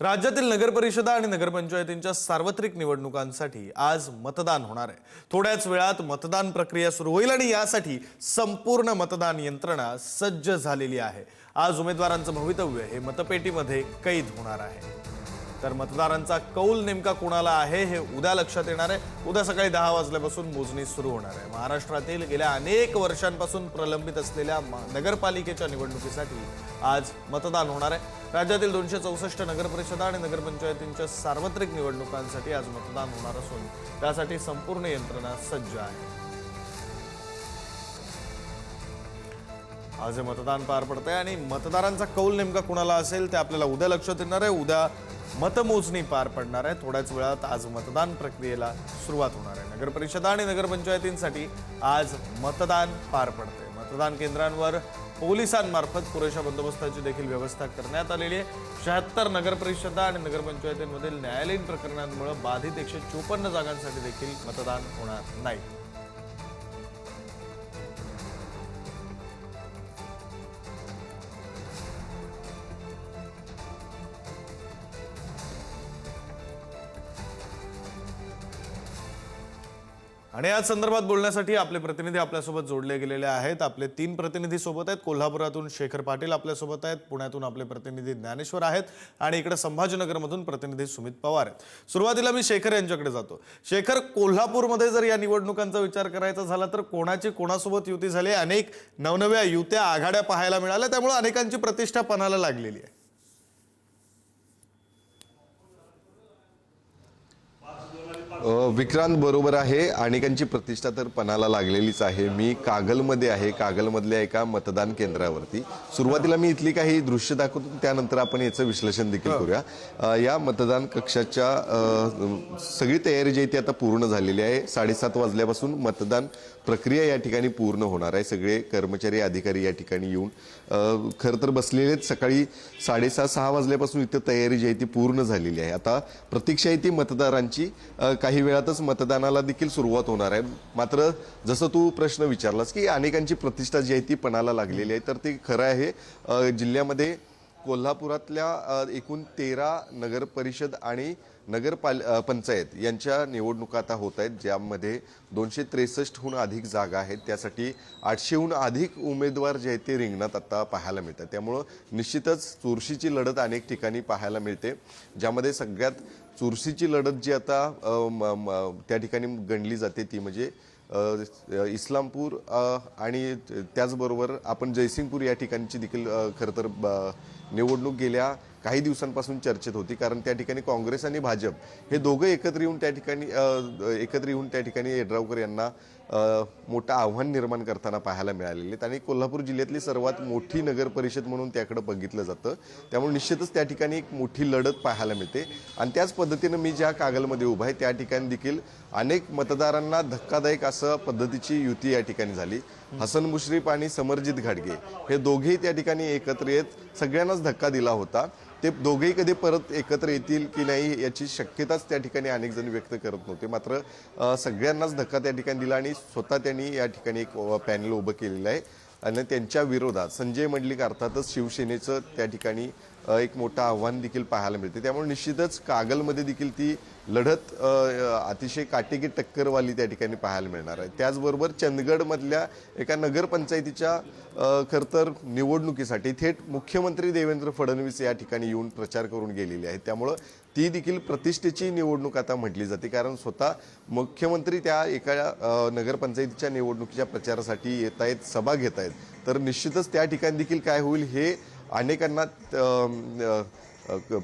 राज्यातील नगरपरिषदा आणि नगरपंचायतींच्या सार्वत्रिक निवडणुकांसाठी आज मतदान होणार आहे. थोड्याच वेळात मतदान प्रक्रिया सुरू होईल आणि यासाठी संपूर्ण मतदान यंत्रणा सज्ज झालेली आहे. आज उमेदवारांचं भवितव्य हे मतपेटीमध्ये कैद होणार आहे. तर मतदारांचा कौल नेमका कोणाला आहे हे उद्या लक्षात येणार आहे. उद्या सकाळी दहा वाजल्यापासून मोजणी सुरू होणार आहे. महाराष्ट्रातील गेल्या अनेक वर्षांपासून प्रलंबित असलेल्या नगरपालिकेच्या निवडणुकीसाठी आज मतदान होणार आहे. राज्यातील दोनशे चौसष्ट नगरपरिषदा आणि नगरपंचायतींच्या सार्वत्रिक निवडणुकांसाठी आज मतदान होणार असून त्यासाठी संपूर्ण यंत्रणा सज्ज आहे. आज हे मतदान पार पडतंय आणि मतदारांचा कौल नेमका कुणाला असेल ते आपल्याला उद्या लक्षात येणार आहे. उद्या मतमोजणी पार पडणार आहे. थोड्याच वेळात आज मतदान प्रक्रियेला सुरुवात होणार आहे. नगरपरिषदा आणि नगरपंचायतींसाठी आज मतदान पार पडते मतदान केंद्रांवर पोलिसांमार्फत पुरेशा बंदोबस्ताची देखील व्यवस्था करण्यात आलेली आहे. शहात्तर नगरपरिषदा आणि नगरपंचायतींमधील न्यायालयीन प्रकरणांमुळे बाधित एकशे चोपन्न जागांसाठी देखील मतदान होणार नाही. आणि या संदर्भात बोलण्यासाठी आपले प्रतिनिधी आपल्यासोबत जोडले गेलेले आहेत. आपले तीन प्रतिनिधी सोबत आहेत. कोल्हापुरातून शेखर पाटील आपल्यासोबत आहेत. पुण्यातून आपले प्रतिनिधी ज्ञानेश्वर आहेत. आणि इकडे संभाजीनगरमधून प्रतिनिधी सुमित पवार आहेत. सुरुवातीला मी शेखर यांच्याकडे जातो. शेखर कोल्हापूरमध्ये जर या निवडणुकांचा विचार करायचा झाला तर कोणाची कोणासोबत युती झाली? अनेक नवनव्या युत्या आघाड्या पाहायला मिळाल्या. त्यामुळे अनेकांची प्रतिष्ठा पणाला लागलेली आहे. विक्रांत बरोबर आहे अनेकांची प्रतिष्ठा तर पणाला लागलेलीच आहे. मी कागलमध्ये आहे. कागलमधल्या एका मतदान केंद्रावरती. सुरुवातीला मी इथली काही दृश्य दाखवतो. त्यानंतर आपण याचं विश्लेषण देखील करूया. अ, या मतदान कक्षाच्या सगळी तयारी जी आहे ती आता पूर्ण झालेली आहे. साडेसात वाजल्यापासून मतदान प्रक्रिया या ठिकाणी पूर्ण होणार आहे. सगळे कर्मचारी अधिकारी या ठिकाणी येऊन खरं तर बसलेले आहेत. सकाळी साडेसहा सहा वाजल्यापासून इथं तयारी जी आहे ती पूर्ण झालेली आहे. आता प्रतीक्षा आहे ती मतदारांची. काही वेळातच मतदानाला देखील सुरुवात होणार आहे. मात्र जसं तू प्रश्न विचारलास की अनेकांची प्रतिष्ठा जी आहे ती पणाला लागलेली आहे तर ते खरं आहे. जिल्ह्यामध्ये कोल्हापुरातल्या एकूण तेरा नगर परिषद आणि नगरपाल पंचायत यांच्या निवडणुका आता होत आहेत ज्यामध्ये दोनशे त्रेसष्टहून अधिक जागा आहेत. त्यासाठी आठशेहून अधिक उमेदवार जे आहेत ते रिंगणात आत्ता पाहायला मिळतात. त्यामुळं निश्चितच चुरशीची लढत अनेक ठिकाणी पाहायला मिळते ज्यामध्ये सगळ्यात चुरशीची लढत जी आता म- त्या ठिकाणी गणली जाते ती म्हणजे इस्लामपूर आणि त्याचबरोबर आपण जयसिंगपूर या ठिकाणची देखील खरं तर ब- निवडणूक गेल्या. काही दिवसांपासून चर्चेत होती कारण त्या ठिकाणी काँग्रेस आणि भाजप हे दोघं एकत्र येऊन त्या ठिकाणी एकत्र येऊन त्या ठिकाणी येड्रावकर यांना मोठं आव्हान निर्माण करताना पाहायला मिळालेले आहेत. आणि कोल्हापूर जिल्ह्यातली सर्वात मोठी नगर परिषद म्हणून त्याकडे बघितलं जातं. त्यामुळे निश्चितच त्या ठिकाणी एक मोठी लढत पाहायला मिळते. आणि त्याच पद्धतीनं मी ज्या कागलमध्ये उभा आहे त्या ठिकाणी देखील अनेक मतदारांना धक्कादायक असं पद्धतीची युती या ठिकाणी झाली. हसन मुश्रीफ आणि समरजित घाडगे हे दोघेही त्या ठिकाणी एकत्र येत सगळ्यांनाच धक्का दिला होता. ते दोघेही कधी परत एकत्र येतील की नाही याची शक्यताच त्या ठिकाणी अनेक जण व्यक्त करत नव्हते. मात्र सगळ्यांनाच धक्का त्या ठिकाणी दिला आणि स्वतः त्यांनी या ठिकाणी एक पॅनल उभं केलेलं आहे. आणि त्यांच्या विरोधात संजय मंडलिक अर्थातच शिवसेनेचं त्या ठिकाणी एक मोठं आव्हान देखील पाहायला मिळते. त्यामुळे निश्चितच कागलमध्ये देखील ती लढत अतिशय काटेकी टक्करवाली त्या ठिकाणी पाहायला मिळणार आहे. त्याचबरोबर चंदगडमधल्या एका नगरपंचायतीच्या खरंतर खरं तर निवडणुकीसाठी थेट मुख्यमंत्री देवेंद्र फडणवीस या ठिकाणी येऊन प्रचार करून गेलेले आहेत. त्यामुळं ती देखील प्रतिष्ठेची निवडणूक आता म्हटली जाते. कारण स्वतः मुख्यमंत्री त्या एका नगरपंचायतीच्या निवडणुकीच्या प्रचारासाठी येत आहेत सभा घेत आहेत तर निश्चितच त्या ठिकाणी देखील काय होईल हे अनेकांना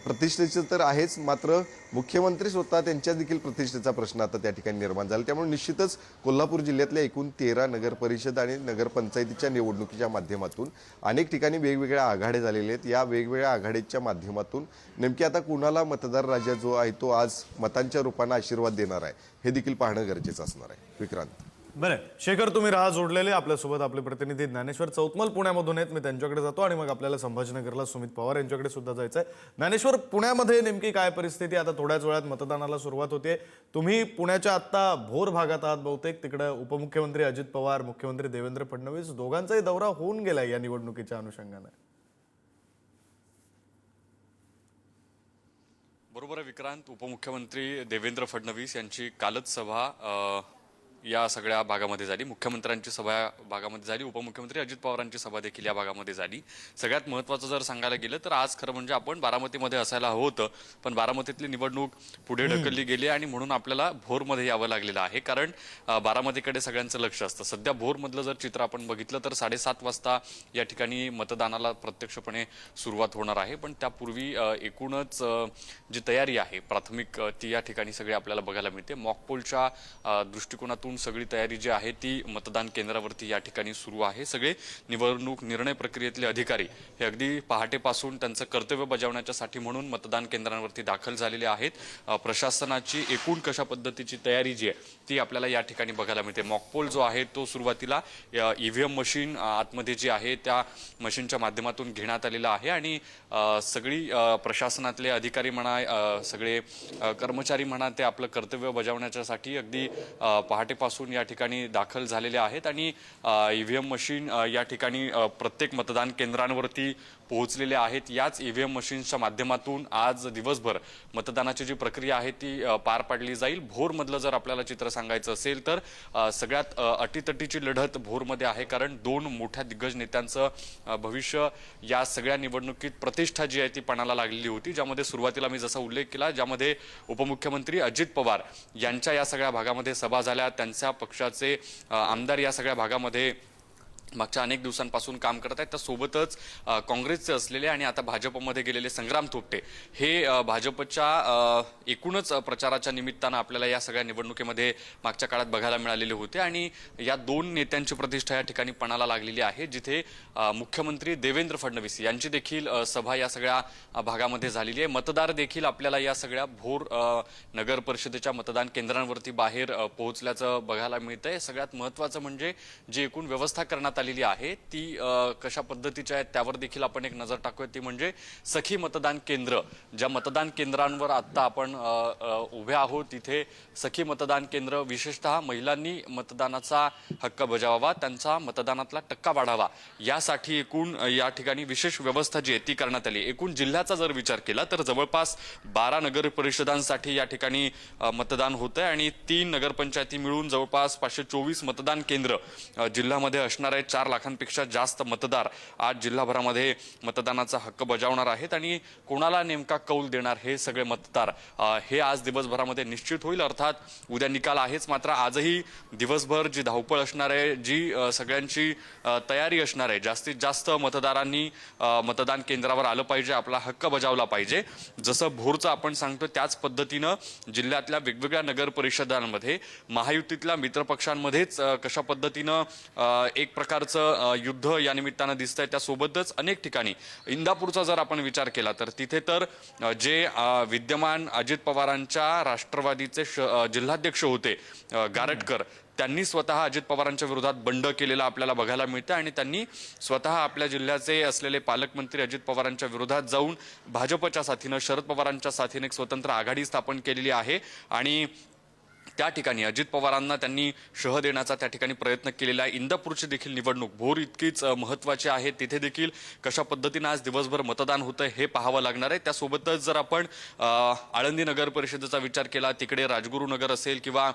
प्रतिष्ठेचं तर आहेच मात्र मुख्यमंत्री स्वतः त्यांच्या देखील प्रतिष्ठेचा प्रश्न आता त्या ठिकाणी निर्माण झाला. त्यामुळे निश्चितच कोल्हापूर जिल्ह्यातल्या एकूण तेरा नगरपरिषद आणि नगरपंचायतीच्या निवडणुकीच्या माध्यमातून अनेक ठिकाणी वेगवेगळ्या आघाड्या झालेल्या आहेत. या वेगवेगळ्या आघाडीच्या माध्यमातून नेमकी आता कुणाला मतदार राजा जो आहे तो आज मतांच्या रूपानं आशीर्वाद देणार आहे हे देखील पाहणं गरजेचं असणार आहे. विक्रांत. बरं शेखर तुम्ही राहा जोडलेले आपल्यासोबत आपले प्रतिनिधी ज्ञानेश्वर चौतमल पुण्यामधून आहेत. मी त्यांच्याकडे जातो आणि मग आपल्याला संभाजीनगरला सुमित पवार यांच्याकडे सुद्धा जायचं आहे ज्ञानेश्वर पुण्यामध्ये नेमकी काय परिस्थिती? आता थोड्याच वेळात मतदानाला सुरुवात होते. तुम्ही पुण्याच्या आत्ता भोर भागात आहात बहुतेक. तिकडे उपमुख्यमंत्री अजित पवार मुख्यमंत्री देवेंद्र फडणवीस दोघांचाही दौरा होऊन गेला या निवडणुकीच्या अनुषंगाने. बरोबर आहे विक्रांत. उपमुख्यमंत्री देवेंद्र फडणवीस यांची कालच सभा या सगळ्या भागामध्ये झाली. मुख्यमंत्र्यांची सभा या भागामध्ये झाली. उपमुख्यमंत्री अजित पवारांची सभा देखील या भागामध्ये झाली. सगळ्यात महत्त्वाचं जर सांगायला गेलं तर आज खरं म्हणजे आपण बारामतीमध्ये असायला हवं होतं. पण बारामतीतली निवडणूक पुढे ढकलली गेली आणि म्हणून आपल्याला भोरमध्ये यावं लागलेलं आहे. कारण बारामतीकडे सगळ्यांचं लक्ष असतं. सध्या भोरमधलं जर चित्र आपण बघितलं तर साडेसात वाजता या ठिकाणी मतदानाला प्रत्यक्षपणे सुरुवात होणार आहे. पण त्यापूर्वी एकूणच जी तयारी आहे प्राथमिक ती या ठिकाणी सगळी आपल्याला बघायला मिळते. मॉकपोलच्या अ, दृष्टिकोनातून सगळी तयारी जी आहे ती मतदान केंद्रावरती या ठिकाणी सुरू आहे. सगळे निवडणूक निर्णय प्रक्रियेतले अधिकारी हे अगदी पहाटेपासून त्यांचं कर्तव्य बजावण्याच्यासाठी म्हणून मतदान केंद्रांवरती दाखल झालेले आहेत. प्रशासनाची एकूण कशा पद्धतीची तयारी जी आहे ती आपल्याला या ठिकाणी बघायला मिळते. मॉकपोल जो आहे तो सुरुवातीला ईव्हीएम मशीन आतमध्ये जी आहे त्या मशीनच्या माध्यमातून घेण्यात आलेला आहे आणि सगळी प्रशासनातले अधिकारी म्हणा सगळे कर्मचारी म्हणा ते आपलं कर्तव्य बजावण्याच्यासाठी अगदी पहाटे पासून या ठिकाणी दाखल झालेले आहेत आणि ईव्हीएम मशीन या ठिकाणी प्रत्येक मतदान केंद्रांवरती पोहोचलेले आहेत. याच ईव्हीएम मशीन्सच्या माध्यमातून आज दिवसभर मतदानाची जी प्रक्रिया आहे ती पार पाडली जाईल. भोरमधलं जर आपल्याला चित्र सांगायचं असेल तर सगळ्यात अटीतटीची लढत भोरमध्ये आहे कारण दोन मोठ्या दिग्गज नेत्यांचं भविष्य या सगळ्या निवडणुकीत प्रतिष्ठा जी आहे ती पणाला लागलेली होती ज्यामध्ये सुरुवातीला मी जसा उल्लेख केला ज्यामध्ये उपमुख्यमंत्री अजित पवार यांच्या या सगळ्या भागामध्ये सभा झाल्या त्यांच्या पक्षाचे आमदार या सगळ्या भागामध्ये मागच्या अनेक दिवसांपासून काम करत आहेत. तर सोबतच काँग्रेसचे असलेले आणि आता भाजपमध्ये गेलेले संग्राम थोपटे हे भाजपच्या एकूणच प्रचाराच्या निमित्तानं आपल्याला या सगळ्या निवडणुकीमध्ये मागच्या काळात बघायला मिळालेले होते आणि या दोन नेत्यांची प्रतिष्ठा या ठिकाणी पणाला लागलेली आहे जिथे मुख्यमंत्री देवेंद्र फडणवीस यांची देखील सभा या सगळ्या भागामध्ये झालेली आहे. मतदार देखील आपल्याला या सगळ्या भोर नगर परिषदेच्या मतदान केंद्रांवरती बाहेर पोहोचल्याचं बघायला मिळतंय. सगळ्यात महत्त्वाचं म्हणजे जी एकूण व्यवस्था करण्यात आलेली आहे. ती कशा पद्धतीच्या आहेत त्यावर देखील आपण एक नजर टाकूया. ती म्हणजे सखी मतदान केंद्र. ज्या मतदान केंद्रांवर आत्ता आपण उभे आहोत तिथे सखी मतदान केंद्र विशेषतः महिलांनी मतदानाचा हक्क बजावावा त्यांचा मतदानातला टक्का वाढावा. यासाठी एकूण या ठिकाणी विशेष व्यवस्था जी आहे ती करण्यात आली. एकूण जिल्ह्याचा जर विचार केला तर जवळपास बारा नगर परिषदांसाठी या ठिकाणी मतदान होत आहे आणि तीन नगरपंचायती मिळून जवळपास पाचशे चोवीस मतदान केंद्र जिल्ह्यामध्ये असणार आहेत. चार लाखांपेक्षा जास्त मतदार आज जिल्हाभरामध्ये मतदानाचा हक्क बजावणार आहेत आणि कोणाला नेमका कौल देणार हे सगळे मतदार? हे आज दिवसभरामध्ये निश्चित होईल अर्थात उद्या निकाल आहेच मात्र आजही दिवसभर जी धावपळ असणार आहे जी सगळ्यांची तयारी असणार आहे जास्तीत जास्त मतदारांनी मतदान केंद्रावर आलं पाहिजे आपला हक्क बजावला पाहिजे. जसं भोरचं आपण सांगतो त्याच पद्धतीनं जिल्ह्यातल्या वेगवेगळ्या नगर परिषदांमध्ये महायुतीतल्या मित्रपक्षांमध्येच कशा पद्धतीनं एक प्रकार प्रकारचं युद्ध या निमित्तानं दिसतंय. त्यासोबतच अनेक ठिकाणी इंदापूरचा जर आपण विचार केला तर तिथे तर जे विद्यमान अजित पवारांच्या राष्ट्रवादीचे श- जिल्हाध्यक्ष होते गारटकर त्यांनी स्वतः अजित पवारांच्या विरोधात बंड केलेला आपल्याला बघायला मिळतं आणि त्यांनी स्वतः आपल्या जिल्ह्याचे असलेले पालकमंत्री अजित पवारांच्या विरोधात जाऊन भाजपच्या साथीनं शरद पवारांच्या साथीने एक स्वतंत्र आघाडी स्थापन केलेली आहे. आणि त्या ठिकाणी अजित पवारांना त्यांनी शह देण्याचा त्या ठिकाणी प्रयत्न केलेला आहे. इंदापूरची देखील निवडणूक भोर इतकीच अ, महत्त्वाची आहे. तिथे देखील कशा पद्धतीनं आज दिवसभर मतदान होतं हे पाहावं लागणार आहे. त्यासोबतच जर आपण आळंदी नगर परिषदेचा विचार केला तिकडे राजगुरू नगर असेल किंवा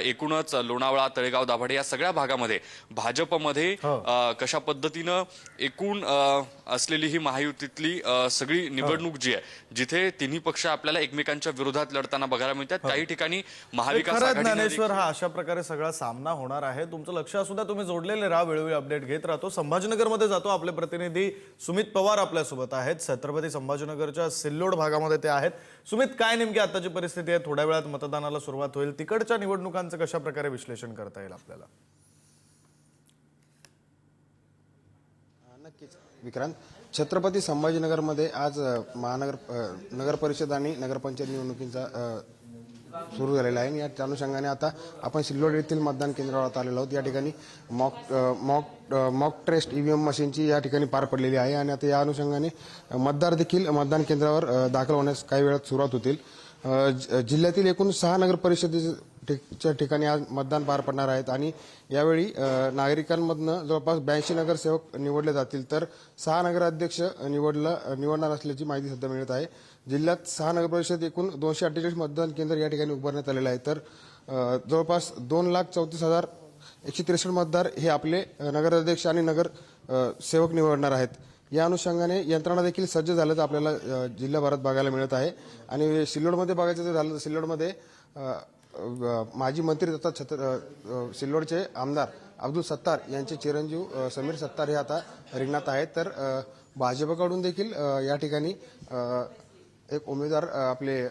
एकूणच लोणावळा तळेगाव दाभाडे या सगळ्या भागामध्ये भाजपमध्ये अ, कशा पद्धतीनं एकूण असलेली ही महायुतीतली सगळी निवडणूक जी आहे जिथे तिन्ही पक्ष आपल्याला एकमेकांच्या विरोधात लढताना बघायला मिळतात काही ठिकाणी महाविकास खरंच ज्ञानेश्वर हा अशा प्रकारे सगळा सामना होणार आहे. तुमचं लक्ष असू द्या तुम्ही जोडलेले राहा वेळोवेळी अपडेट घेत राहतो. संभाजीनगरमध्ये जातो आपले प्रतिनिधी सुमित पवार आपल्यासोबत आहेत. छत्रपती संभाजीनगरच्या सिल्लोड भागामध्ये ते आहेत. सुमित काय नेमकी आताची परिस्थिती आहे? थोड्या वेळात मतदानाला सुरुवात होईल. तिकडच्या निवडणुकांचं कशा प्रकारे विश्लेषण करता येईल आपल्याला? नक्कीच. विक्रांत छत्रपती संभाजीनगरमध्ये आज महानगर नगर परिषद आणि नगरपंचायत निवडणुकीचा सुरू झालेला आहे. आणि या अनुषंगाने आता आपण सिल्लोड येथील मतदान केंद्रावर आलेलो आहोत. या ठिकाणी mock mock mock test EVM मशीनची या ठिकाणी पार पडलेली आहे. आणि आता या अनुषंगाने मतदार देखील मतदान केंद्रावर दाखल होण्यास काही वेळात सुरुवात होतील. ज- जिल्ह्यातील एकूण सहा नगर परिषदे ठिकच्या ठिकाणी आज मतदान पार पडणार आहेत आणि यावेळी नागरिकांमधनं जवळपास ब्याऐंशी नगरसेवक निवडले जातील तर सहा नगराध्यक्ष निवडला निवडणार असल्याची माहिती सध्या मिळत आहे. जिल्ह्यात सहा नगरपरिषद एकूण दोनशे अठ्ठेचाळीस मतदान केंद्र या ठिकाणी उभारण्यात आलेलं आहे तर जवळपास दोन लाख चौतीस हजार एकशे त्रेसष्ट मतदार हे आपले नगराध्यक्ष आणि नगर सेवक निवडणार आहेत. या अनुषंगाने यंत्रणा देखील सज्ज झाल्याचं आपल्याला अ, जिल्हाभरात बघायला मिळत आहे. आणि सिल्लोडमध्ये बघायचं जर झालं तर सिल्लोडमध्ये माजी मंत्री तथा छत्र सिल्लोडचे आमदार अब्दुल सत्तार यांचे चिरंजीव समीर सत्तार हे आता रिंगणात आहेत. तर भाजपकडून देखील या ठिकाणी एक उमेदवार आपले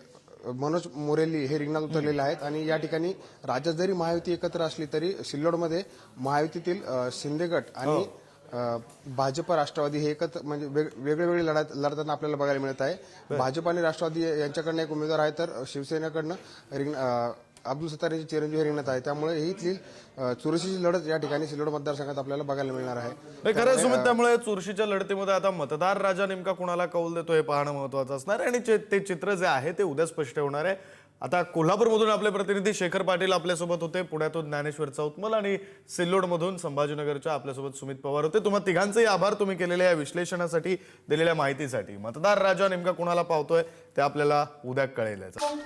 मनोज मोरेली हे रिंगणात उतरलेले आहेत. आणि या ठिकाणी राज्यात जरी महायुती एकत्र असली तरी सिल्लोडमध्ये महायुतीतील शिंदे गट आणि अ, भाजप राष्ट्रवादी हे एकत्र म्हणजे वेग- वेगळे वेगळे लढत लढताना आपल्याला बघायला मिळत आहे. भाजप आणि राष्ट्रवादी यांच्याकडनं एक उमेदवार आहे. तर शिवसेनेकडनं रिंग अब्दुल सत्तार यांची चिरंजीव रिंगणात आहे. त्यामुळे ही इथली चुरशीची लढत या ठिकाणी सिल्लोड मतदारसंघात आपल्याला बघायला मिळणार आहे. खरं सुमित त्यामुळे चुरशीच्या लढतीमध्ये आता मतदार राजा नेमका कुणाला कौल देतो हे पाहणं महत्वाचं असणार आहे. आणि ते चित्र जे आहे ते उद्या स्पष्ट होणार आहे. आता कोल्हापूरमधून आपले प्रतिनिधी शेखर पाटील आपल्यासोबत होते. पुण्यातून ज्ञानेश्वर चौतमल आणि सिल्लोडमधून संभाजीनगरच्या आपल्यासोबत सुमित पवार होते. तुम्हा तिघांचेही आभार तुम्ही केलेल्या या विश्लेषणासाठी दिलेल्या माहितीसाठी. मतदार राजा नेमका कुणाला पावतोय ते आपल्याला उद्या कळेल याचं.